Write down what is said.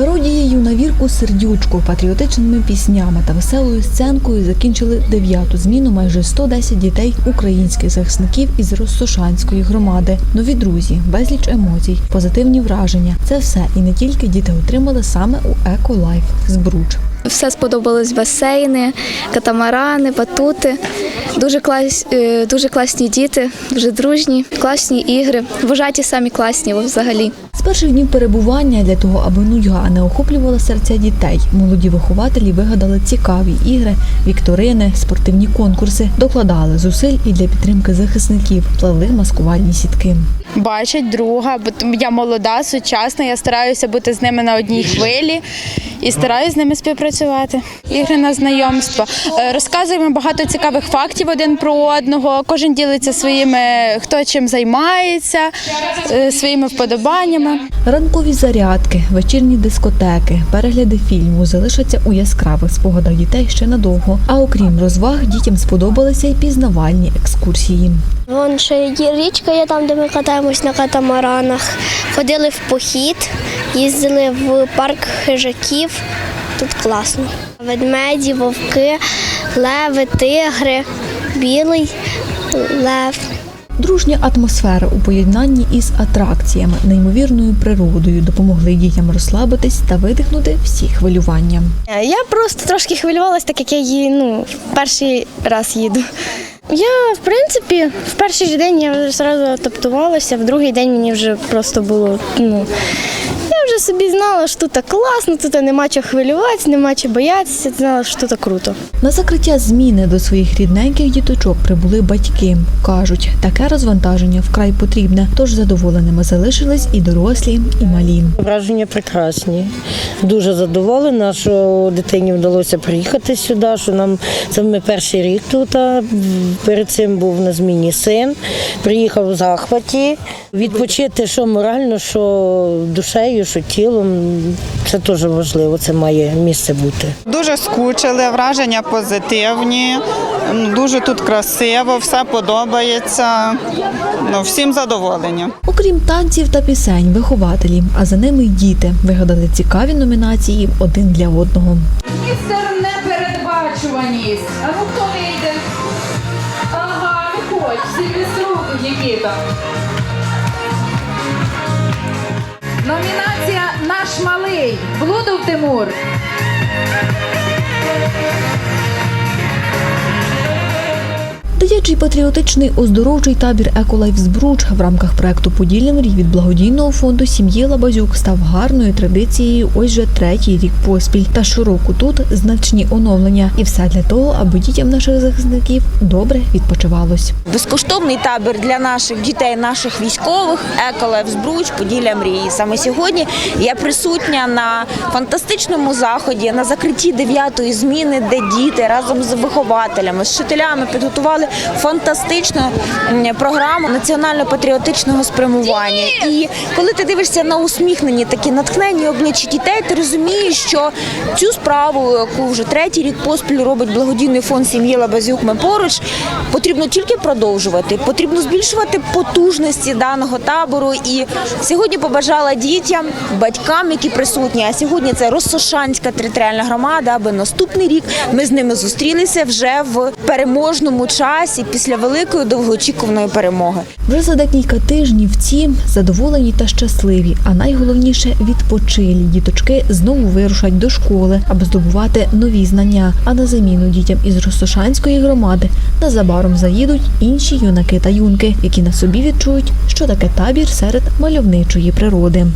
Пародією на вірку сердючку, патріотичними піснями та веселою сценкою закінчили дев'яту зміну майже 110 дітей українських захисників із Ростошанської громади. Нові друзі, безліч емоцій, позитивні враження. Це все і не тільки діти отримали саме у Еколайф Збруч. Все сподобалось басейни, катамарани, батути. Дуже клас, е, дуже класні діти, дуже дружні, класні ігри. Вважаті самі класні взагалі. З перших днів перебування для того, аби нудьга не охоплювала серця дітей, молоді вихователі вигадали цікаві ігри, вікторини, спортивні конкурси, докладали зусиль і для підтримки захисників, плели маскувальні сітки. бачать друга, бо я молода, сучасна, я стараюся бути з ними на одній хвилі і стараюся з ними співпрацювати. Ігри на знайомство. Е, Розказуємо багато цікавих фактів один про одного. Кожен ділиться своїми, хто чим займається, е, своїми вподобаннями. Ранкові зарядки, вечірні дискотеки, перегляди фільму залишаться у яскравих спогадах дітей ще надовго. А окрім розваг, дітям сподобалися й пізнавальні екскурсії. Вон ще є річка є там, де ми катаємось на катамаранах. Ходили в похід, їздили в парк хижаків. Тут класно. Ведмеді, вовки, леви, тигри, білий лев. Дружня атмосфера у поєднанні із атракціями, неймовірною природою допомогли дітям розслабитись та видихнути всі хвилювання. Я просто трошки хвилювалася, так як я її ну, в перший раз їду. Я, в принципі, в перший день я вже одразу адаптувалася, в другий день мені вже просто було. Ну, вже собі знала, що тут класно, тут нема чого хвилюватися, нема чого боятися, знала, що тут круто. На закриття зміни до своїх рідненьких діточок прибули батьки. кажуть, таке розвантаження вкрай потрібне, тож задоволеними залишились і дорослі, і малі. Враження прекрасні. Дуже задоволена, що дитині вдалося приїхати сюди. Що нам це ми перший рік тут. а Перед цим був на зміні син. Приїхав в захваті. Відпочити, що морально, що душею, що тілом. Це теж важливо. Це має місце бути. Дуже скучили, враження позитивні, дуже тут красиво, все подобається. Ну, всім задоволення. Окрім танців та пісень, вихователі, а за ними й діти вигадали цікаві номінації один для одного. Містер непередбачуваність. А ну хто вийде? Ага, виходь, всі без рук, Нікіта. Номінація Наш малий. Блудов Тимур. Дитячий патріотичний оздоровчий табір Еколайф Збруч в рамках проекту Поділля мрій від благодійного фонду сім'ї Лабазюк став гарною традицією ось вже третій рік поспіль. Та щороку тут значні оновлення, і все для того, аби дітям наших захисників добре відпочивалось. Безкоштовний табір для наших дітей, наших військових, Еколев Збруч, Поділля мрії. Саме сьогодні я присутня на фантастичному заході на закритті дев'ятої зміни, де діти разом з вихователями, з вчителями підготували фантастичну м, програму національно-патріотичного спрямування. І коли ти дивишся на усміхнені такі натхнені обличчя дітей, ти розумієш, що цю справу, яку вже третій рік поспіль робить благодійний фонд сім'ї Лабазюк, ми поруч потрібно тільки продовжувати, потрібно збільшувати потужності даного табору. І сьогодні побажала дітям, батькам, які присутні. А сьогодні це Росошанська територіальна громада. Аби наступний рік ми з ними зустрілися вже в переможному часі після великої довгоочікуваної перемоги. Вже за декілька тижнів ці задоволені та щасливі, а найголовніше відпочилі діточки знову вирушать до школи, аби здобувати нові знання. А на заміну дітям із Ростошанської громади незабаром заїдуть інші юнаки та юнки, які на собі відчують, що таке табір серед мальовничої природи.